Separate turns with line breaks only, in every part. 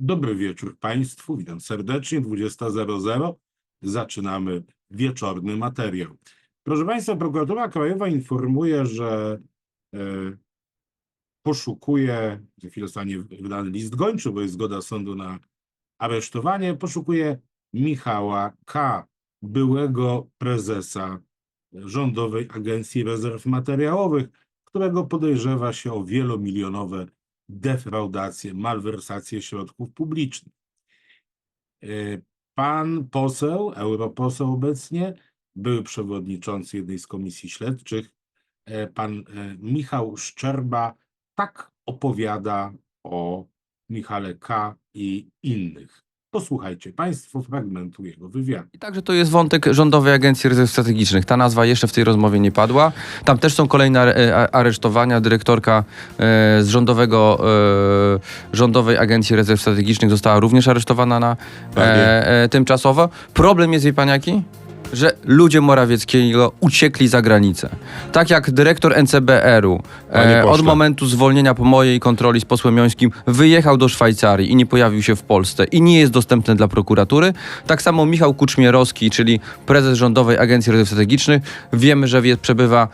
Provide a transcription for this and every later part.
Dobry wieczór Państwu, witam serdecznie, 20.00. Zaczynamy wieczorny materiał. Proszę Państwa, prokuratura krajowa informuje, że e, poszukuje, za chwilę zostanie wydany list gończy, bo jest zgoda sądu na aresztowanie, poszukuje Michała K., byłego prezesa Rządowej Agencji Rezerw Materiałowych, którego podejrzewa się o wielomilionowe defraudacje, malwersacje środków publicznych. E, Pan poseł, europoseł obecnie, były przewodniczący jednej z komisji śledczych, e, pan e, Michał Szczerba, tak opowiada o Michale K. i innych. Posłuchajcie Państwo fragmentu jego wywiadu.
I także to jest wątek Rządowej Agencji Rezerw Strategicznych. Ta nazwa jeszcze w tej rozmowie nie padła. Tam też są kolejne a- aresztowania. Dyrektorka e, z Rządowego, e, Rządowej Agencji Rezerw Strategicznych została również aresztowana na e, e, tymczasowo. Problem jest, wie pan jaki? Że ludzie Morawieckiego uciekli za granicę. Tak jak dyrektor NCBR-u e, od momentu zwolnienia po mojej kontroli z posłem Jońskim wyjechał do Szwajcarii i nie pojawił się w Polsce i nie jest dostępny dla prokuratury. Tak samo Michał Kuczmierowski, czyli prezes Rządowej Agencji Rezerw Strategicznych, wiemy, że przebywa e,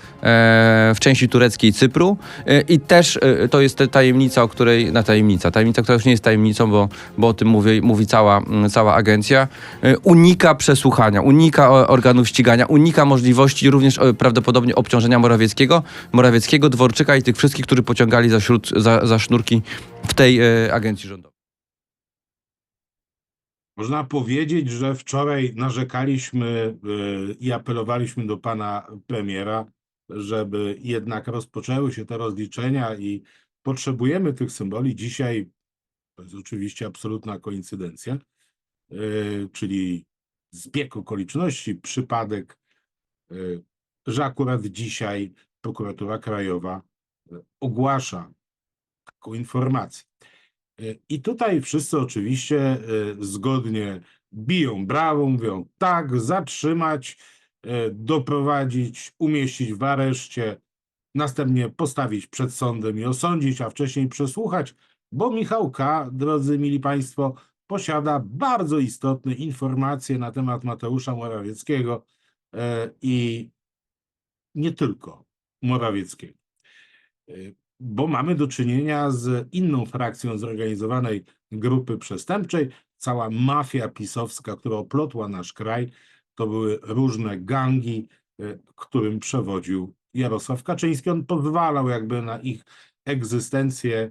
w części tureckiej Cypru e, i też e, to jest ta tajemnica, o której, na tajemnica, tajemnica, która już nie jest tajemnicą, bo, bo o tym mówi, mówi cała, cała agencja, e, unika przesłuchania, unika o- organów ścigania, unika możliwości również e, prawdopodobnie obciążenia Morawieckiego, Morawieckiego, Dworczyka i tych wszystkich, którzy pociągali za, śród, za, za sznurki w tej e, agencji rządowej.
Można powiedzieć, że wczoraj narzekaliśmy y, i apelowaliśmy do pana premiera, żeby jednak rozpoczęły się te rozliczenia i potrzebujemy tych symboli. Dzisiaj to jest oczywiście absolutna koincydencja, y, czyli zbieg okoliczności, przypadek, y, że akurat dzisiaj prokuratura krajowa y, ogłasza taką informację. Y, I tutaj wszyscy oczywiście zgodnie biją brawo, mówią tak, zatrzymać, doprowadzić, umieścić w areszcie, następnie postawić przed sądem i osądzić, a wcześniej przesłuchać, bo Michał K., drodzy mili Państwo, posiada bardzo istotne informacje na temat Mateusza Morawieckiego y, i nie tylko Morawieckiego. Y, bo mamy do czynienia z inną frakcją zorganizowanej grupy przestępczej. Cała mafia pisowska, która oplotła nasz kraj, to były różne gangi, y, którym przewodził Jarosław Kaczyński. On pozwalał jakby na ich egzystencję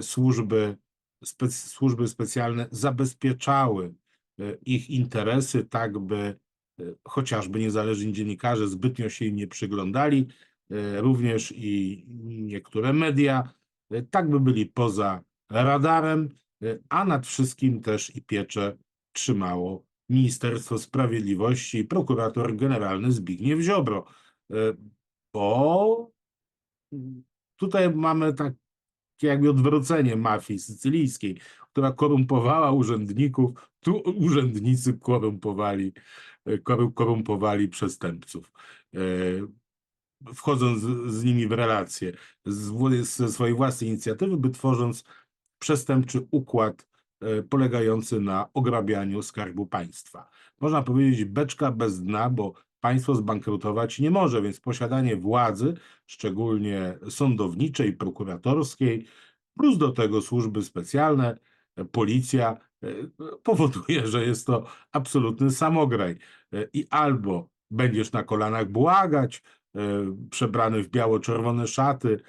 służby, spec, służby specjalne, zabezpieczały y, ich interesy, tak by y, chociażby niezależni dziennikarze zbytnio się im nie przyglądali e, również i niektóre media, e, tak by byli poza radarem, e, a nad wszystkim też i pieczę trzymało Ministerstwo Sprawiedliwości i prokurator generalny Zbigniew Ziobro, E, bo tutaj mamy takie jakby odwrócenie mafii sycylijskiej, która korumpowała urzędników, tu urzędnicy korumpowali, e, koru- korumpowali przestępców. E, wchodząc z, nimi w relacje ze swojej własnej inicjatywy, by tworząc przestępczy układ e, polegający na ograbianiu skarbu państwa. Można powiedzieć beczka bez dna, bo państwo zbankrutować nie może, więc posiadanie władzy, szczególnie sądowniczej, prokuratorskiej, plus do tego służby specjalne, policja, e, powoduje, że jest to absolutny samograj. E, I albo będziesz na kolanach błagać, e, przebrany w biało-czerwone szaty,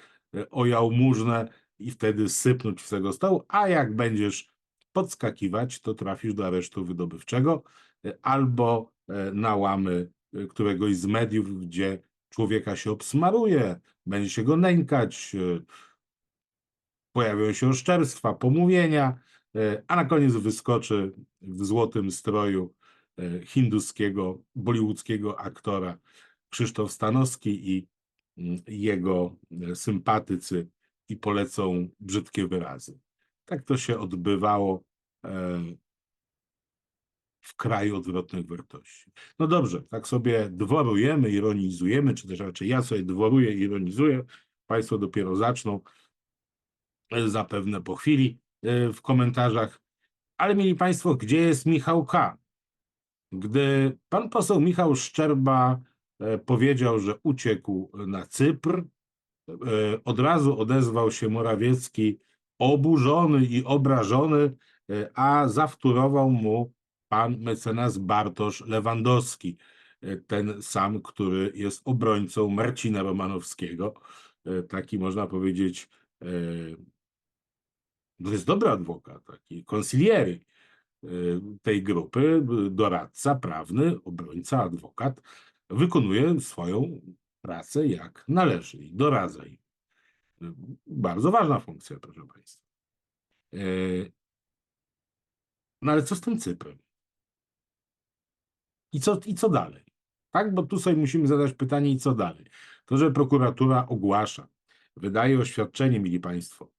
o jałmużnę i wtedy sypnąć z tego stołu, a jak będziesz podskakiwać, to trafisz do aresztu wydobywczego albo na łamy któregoś z mediów, gdzie człowieka się obsmaruje, będzie się go nękać, e, pojawią się oszczerstwa, pomówienia, e, a na koniec wyskoczy w złotym stroju hinduskiego, bollywoodzkiego aktora Krzysztof Stanowski i mm, jego sympatycy i polecą brzydkie wyrazy. Tak to się odbywało e, w kraju odwrotnych wartości. No dobrze, tak sobie dworujemy, ironizujemy, czy też raczej ja sobie dworuję, ironizuję. Państwo dopiero zaczną e, zapewne po chwili e, w komentarzach Ale mieli Państwo, gdzie jest Michał K? Gdy pan poseł Michał Szczerba e, powiedział, że uciekł na Cypr, od razu odezwał się Morawiecki oburzony i obrażony, a zawtórował mu pan mecenas Bartosz Lewandowski, e, ten sam, który jest obrońcą Marcina Romanowskiego. E, Taki można powiedzieć, e, to jest dobry adwokat, taki consigliere y, tej grupy, doradca prawny, obrońca, adwokat, wykonuje swoją pracę jak należy i doradza im. Bardzo ważna funkcja, proszę Państwa. No ale co z tym Cyprem? I co, I co dalej? Tak, bo tu sobie musimy zadać pytanie, i co dalej? To, że prokuratura ogłasza, wydaje oświadczenie, mili Państwo,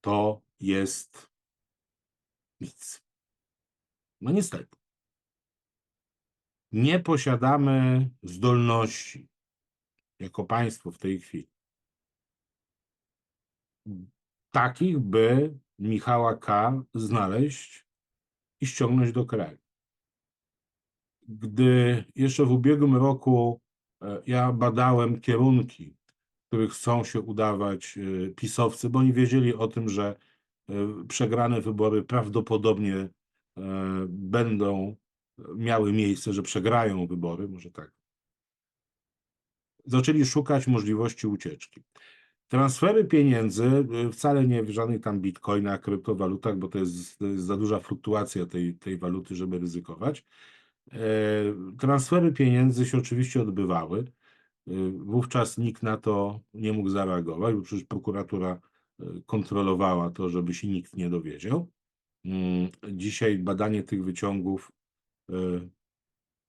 to jest nic. No niestety. Nie posiadamy zdolności jako państwo w tej chwili takich, by Michała K. znaleźć i ściągnąć do kraju. Gdy jeszcze w ubiegłym roku e, ja badałem kierunki, w których chcą się udawać e, pisowcy, bo oni wiedzieli o tym, że e, przegrane wybory prawdopodobnie będą miały miejsce, że przegrają wybory, może tak. Zaczęli szukać możliwości ucieczki. Transfery pieniędzy wcale nie w żadnych tam bitcoinach, kryptowalutach, bo to jest, to jest za duża fluktuacja tej, tej waluty, żeby ryzykować. E, Transfery pieniędzy się oczywiście odbywały. Y, Wówczas nikt na to nie mógł zareagować, bo przecież prokuratura y, kontrolowała to, żeby się nikt nie dowiedział. Mm, Dzisiaj badanie tych wyciągów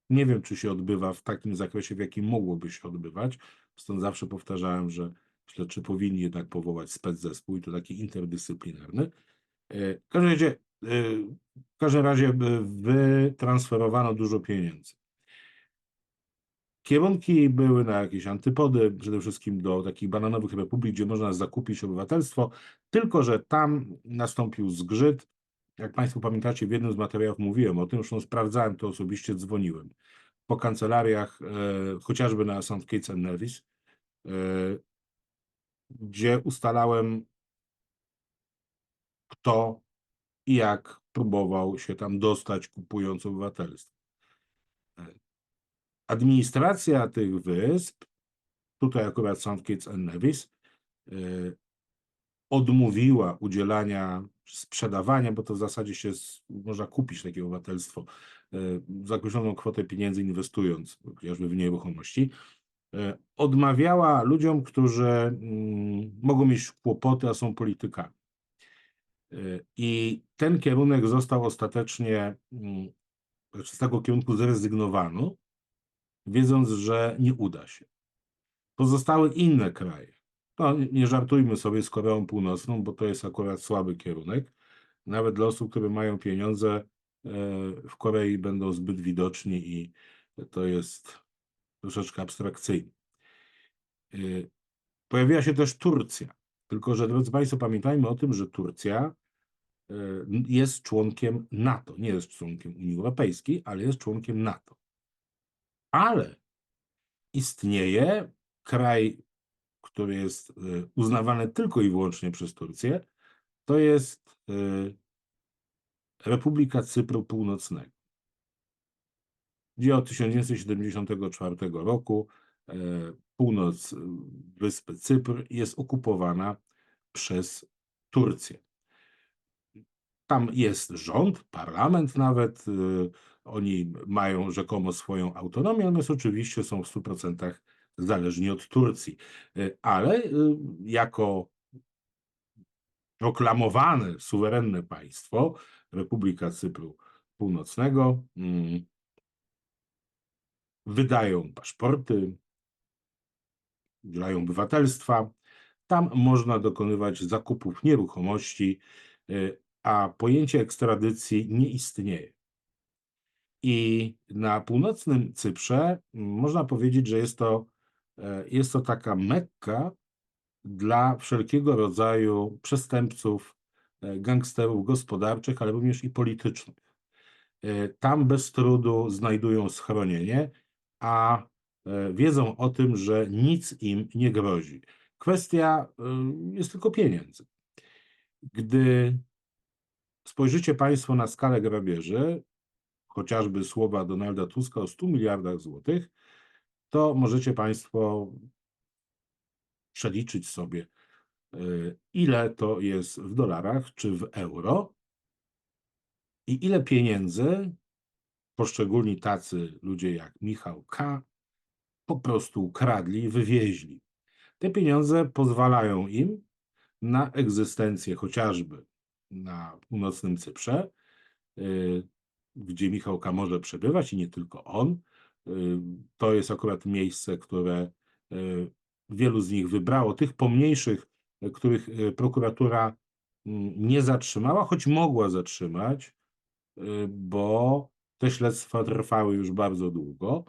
nie wiem, czy się odbywa w takim zakresie, w jakim mogłoby się odbywać. Stąd zawsze powtarzałem, że śledczy powinni jednak powołać speczespół i to taki interdyscyplinarny. E, W każdym razie, e, w każdym razie wytransferowano dużo pieniędzy. Kierunki były na jakieś antypody, przede wszystkim do takich bananowych republik, gdzie można zakupić obywatelstwo, tylko że tam nastąpił zgrzyt. Jak Państwo pamiętacie, w jednym z materiałów mówiłem o tym, zresztą sprawdzałem to osobiście, dzwoniłem po kancelariach, e, chociażby na St. Kitts and Nevis, e, gdzie ustalałem, kto jak próbował się tam dostać, kupując obywatelstwo. E, Administracja tych wysp, tutaj akurat. Kitts and Nevis, e, odmówiła udzielania, sprzedawania, bo to w zasadzie się można kupić takie obywatelstwo e, za określoną kwotę pieniędzy inwestując chociażby w nieruchomości. Odmawiała ludziom, którzy mm, mogą mieć kłopoty, a są politykami. E, I ten kierunek został ostatecznie, mm, znaczy z tego kierunku zrezygnowano, wiedząc, że nie uda się. Pozostały inne kraje. No, nie- żartujmy sobie z Koreą Północną, bo to jest akurat słaby kierunek. Nawet dla osób, które mają pieniądze, e, w Korei będą zbyt widoczni i to jest troszeczkę abstrakcyjne. E, Pojawiła się też Turcja. Tylko, że drodzy Państwo, pamiętajmy o tym, że Turcja jest członkiem NATO. Nie jest członkiem Unii Europejskiej, ale jest członkiem NATO. Ale istnieje kraj, który jest e, uznawany tylko i wyłącznie przez Turcję, to jest e, Republika Cypru Północnego, gdzie od 1974 roku północ wyspy Cypr jest okupowana przez Turcję. Tam jest rząd, parlament nawet, e, oni mają rzekomo swoją autonomię, natomiast oczywiście są w 100% zależni od Turcji. E, Ale e, jako proklamowane suwerenne państwo, Republika Cypru Północnego, mm, wydają paszporty, udzielają obywatelstwa. Tam można dokonywać zakupów nieruchomości, y, a pojęcie ekstradycji nie istnieje. I na północnym Cyprze mm, można powiedzieć, że jest to, e, jest to taka mekka dla wszelkiego rodzaju przestępców e, gangsterów gospodarczych, ale również i politycznych. E, Tam bez trudu znajdują schronienie, a wiedzą o tym, że nic im nie grozi. Kwestia jest tylko pieniędzy. Gdy spojrzycie Państwo na skalę grabieży, chociażby słowa Donalda Tuska o 100 miliardach złotych, to możecie Państwo przeliczyć sobie, y, ile to jest w dolarach czy w euro i ile pieniędzy poszczególni tacy ludzie jak Michał K. po prostu ukradli wywieźli. Te pieniądze pozwalają im na egzystencję chociażby na północnym Cyprze, y, gdzie Michał może przebywać i nie tylko on. Y, To jest akurat miejsce, które y, wielu z nich wybrało, tych pomniejszych, których prokuratura mm, nie zatrzymała, choć mogła zatrzymać, bo te śledztwa trwały już bardzo długo,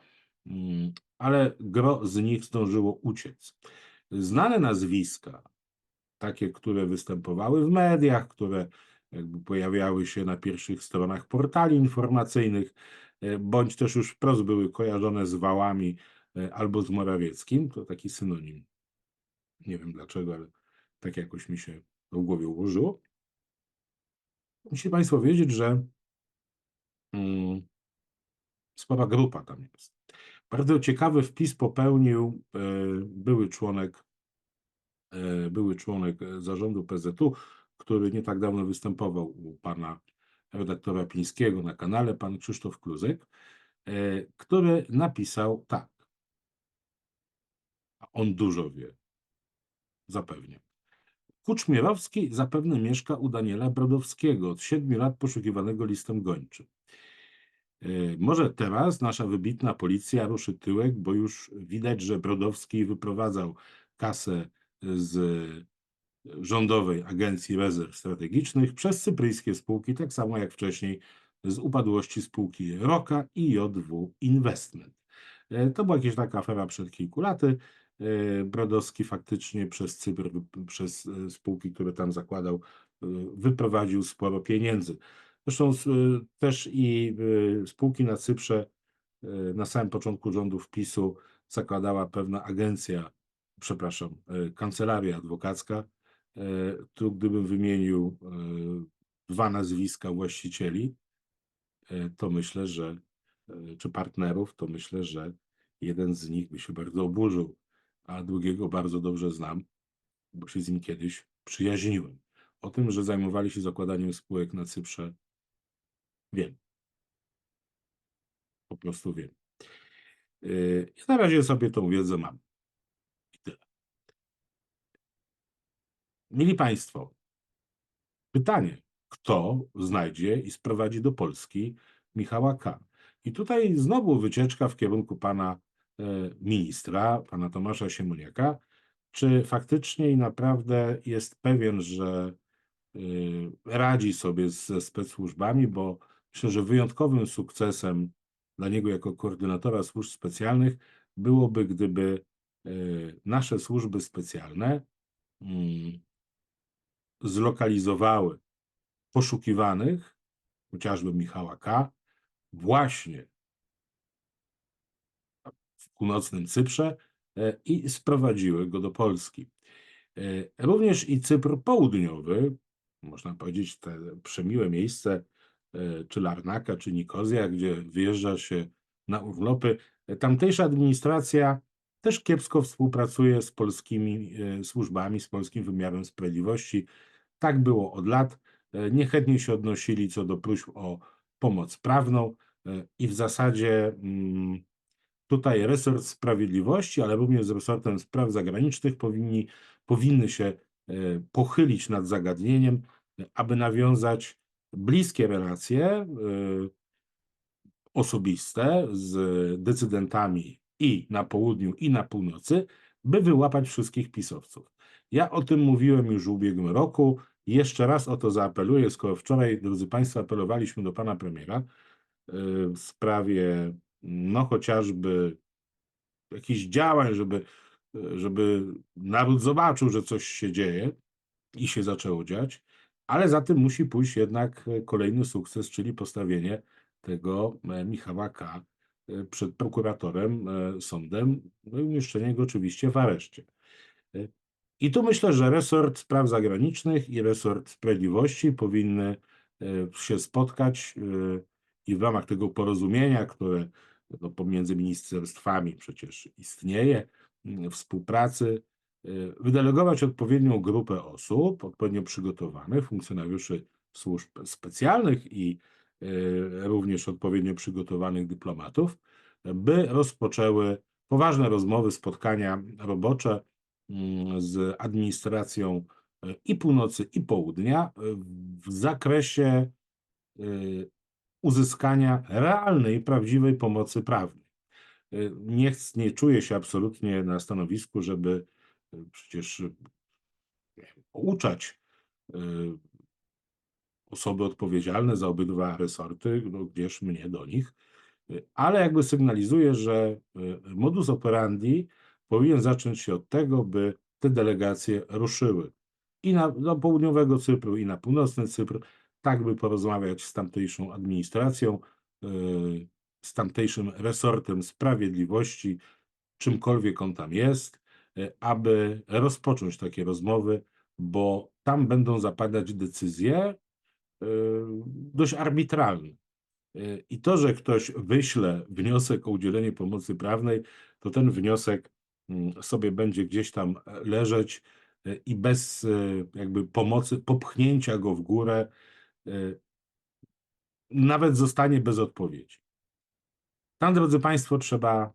mm, ale gro z nich zdążyło uciec. Znane nazwiska, takie, które występowały w mediach, które jakby pojawiały się na pierwszych stronach portali informacyjnych, e, bądź też już wprost były kojarzone z wałami e, albo z Morawieckim, to taki synonim. Nie wiem dlaczego, ale tak jakoś mi się w głowie ułożyło. Musicie Państwo wiedzieć, że mm, spora grupa tam jest. Bardzo ciekawy wpis popełnił e, były członek były członek e, zarządu PZU, który nie tak dawno występował u pana redaktora Pińskiego na kanale, pan Krzysztof Kluzek, e, który napisał tak. On dużo wie. Zapewniam. Kuczmierowski zapewne mieszka u Daniela Brodowskiego, od siedmiu lat poszukiwanego listem gończym. E, Może teraz nasza wybitna policja ruszy tyłek, bo już widać, że Brodowski wyprowadzał kasę z Rządowej Agencji Rezerw Strategicznych przez cypryjskie spółki, tak samo jak wcześniej z upadłości spółki Roka i JW Investment. E, To była jakaś taka afera przed kilku laty. E, Brodowski faktycznie przez Cypr, przez e, spółki, które tam zakładał, e, wyprowadził sporo pieniędzy. Zresztą e, też i e, spółki na Cyprze e, na samym początku rządów PiSu zakładała pewna agencja, przepraszam, e, kancelaria adwokacka. E, Tu gdybym wymienił e, dwa nazwiska właścicieli, to myślę, że czy partnerów, to myślę, że jeden z nich by się bardzo oburzył, a drugiego bardzo dobrze znam, bo się z nim kiedyś przyjaźniłem. O tym, że zajmowali się zakładaniem spółek na Cyprze, wiem. Po prostu wiem. Na razie sobie tą wiedzę mam. I tyle. Mili Państwo, pytanie, kto znajdzie i sprowadzi do Polski Michała K. I tutaj znowu wycieczka w kierunku pana e, ministra, pana Tomasza Siemoniaka, czy faktycznie i naprawdę jest pewien, że y, radzi sobie ze specsłużbami, bo myślę, że wyjątkowym sukcesem dla niego jako koordynatora służb specjalnych byłoby, gdyby y, nasze służby specjalne mm, zlokalizowały poszukiwanych, chociażby Michała K., właśnie w północnym Cyprze e, i sprowadziły go do Polski. E, Również i Cypr Południowy, można powiedzieć, te przemiłe miejsce, e, czy Larnaka, czy Nikozja, gdzie wyjeżdża się na urlopy, tamtejsza administracja też kiepsko współpracuje z polskimi e, służbami, z polskim wymiarem sprawiedliwości. Tak było od lat. E, Niechętnie się odnosili co do próśb o pomoc prawną e, i w zasadzie mm, tutaj resort sprawiedliwości, ale również z resortem spraw zagranicznych powinni, powinny się pochylić nad zagadnieniem, aby nawiązać bliskie relacje osobiste z decydentami i na południu, i na północy, by wyłapać wszystkich pisowców. Ja o tym mówiłem już w ubiegłym roku. Jeszcze raz o to zaapeluję, skoro wczoraj, drodzy Państwo, apelowaliśmy do pana premiera e, w sprawie, no chociażby jakichś działań, żeby, żeby naród zobaczył, że coś się dzieje i się zaczęło dziać, Ale za tym musi pójść jednak kolejny sukces, czyli postawienie tego e, Michała K. e, przed prokuratorem, e, sądem, no i umieszczenie go oczywiście w areszcie. E, I tu myślę, że resort spraw zagranicznych i resort sprawiedliwości powinny się spotkać i w ramach tego porozumienia, które no, pomiędzy ministerstwami przecież istnieje, współpracy, wydelegować odpowiednią grupę osób, odpowiednio przygotowanych, funkcjonariuszy służb specjalnych i również odpowiednio przygotowanych dyplomatów, by rozpoczęły poważne rozmowy, spotkania robocze mm, z administracją e, i północy, i południa e, w zakresie e, uzyskania realnej, prawdziwej pomocy prawnej. E, Nie, nie czuję się absolutnie na stanowisku, żeby e, przecież e, pouczać e, osoby odpowiedzialne za obydwa resorty, no, gdzież mnie do nich, ale jakby sygnalizuję, że e, modus operandi powinien zacząć się od tego, by te delegacje ruszyły i na, do południowego Cypru, i na północny Cypr, tak by porozmawiać z tamtejszą administracją, e, z tamtejszym resortem sprawiedliwości, czymkolwiek on tam jest, e, aby rozpocząć takie rozmowy, bo tam będą zapadać decyzje dość arbitralne. E, I to, że ktoś wyśle wniosek o udzielenie pomocy prawnej, to ten wniosek mm, sobie będzie gdzieś tam e, leżeć e, i bez e, jakby pomocy, popchnięcia go w górę, nawet zostanie bez odpowiedzi. Tam, drodzy Państwo, trzeba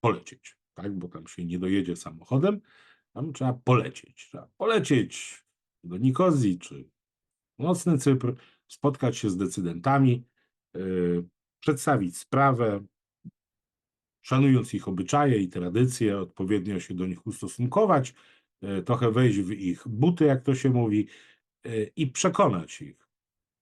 polecieć, tak? Bo tam się nie dojedzie samochodem, tam trzeba polecieć. Trzeba polecieć do Nikozji czy Mocny Cypr, spotkać się z decydentami, yy, przedstawić sprawę, szanując ich obyczaje i tradycje, odpowiednio się do nich ustosunkować, yy, trochę wejść w ich buty, jak to się mówi, yy, i przekonać ich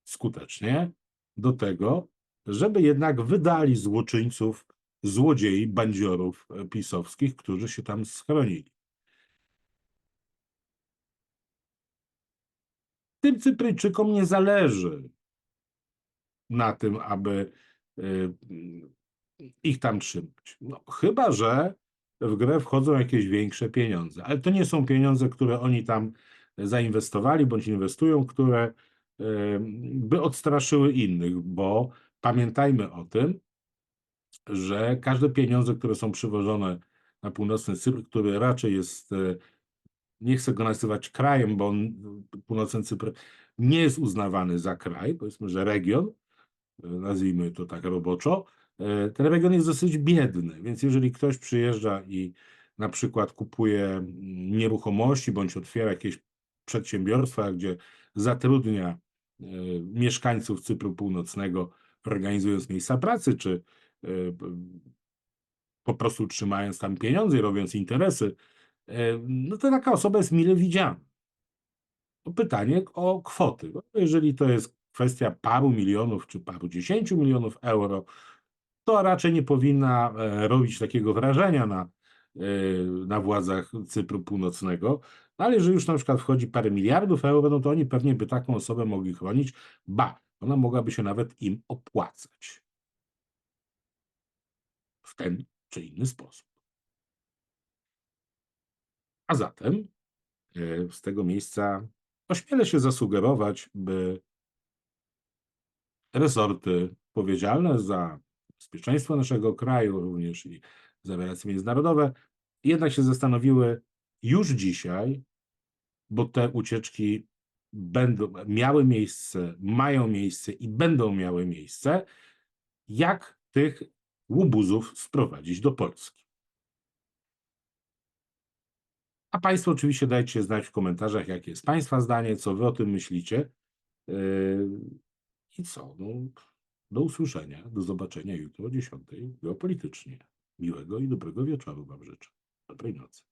skutecznie do tego, żeby jednak wydali złoczyńców, złodziei, bandziorów e, pisowskich, którzy się tam schronili. Tym Cypryjczykom nie zależy na tym, aby y, ich tam trzymać. No, chyba, że w grę wchodzą jakieś większe pieniądze, ale to nie są pieniądze, które oni tam zainwestowali bądź inwestują, które y, by odstraszyły innych, bo pamiętajmy o tym, że każde pieniądze, które są przywożone na północny Cypr, który raczej jest, e, nie chcę go nazywać krajem, bo on, północny Cypr nie jest uznawany za kraj, powiedzmy, że region, e, nazwijmy to tak roboczo, e, ten region jest dosyć biedny, więc jeżeli ktoś przyjeżdża i na przykład kupuje mm, nieruchomości bądź otwiera jakieś przedsiębiorstwa, gdzie zatrudnia e, mieszkańców Cypru Północnego, organizując miejsca pracy, czy po prostu trzymając tam pieniądze i robiąc interesy, no to taka osoba jest mile widziana. To pytanie o kwoty. No, Jeżeli to jest kwestia paru milionów czy paru dziesięciu milionów euro, to raczej nie powinna e, robić takiego wrażenia na, e, na władzach Cypru Północnego. No, ale jeżeli już na przykład wchodzi parę miliardów euro, no to oni pewnie by taką osobę mogli chronić. Ba, ona mogłaby się nawet im opłacać w ten czy inny sposób. A zatem e, z tego miejsca ośmielę się zasugerować, by resorty odpowiedzialne za bezpieczeństwo naszego kraju, również i za relacje międzynarodowe, jednak się zastanowiły już dzisiaj, bo te ucieczki będą miały miejsce, mają miejsce i będą miały miejsce, jak tych łubuzów sprowadzić do Polski. A Państwo oczywiście dajcie znać w komentarzach, jakie jest Państwa zdanie, co Wy o tym myślicie. Yy, I co? No, do usłyszenia, do zobaczenia jutro o 10 geopolitycznie. Miłego i dobrego wieczoru Wam życzę. Dobrej nocy.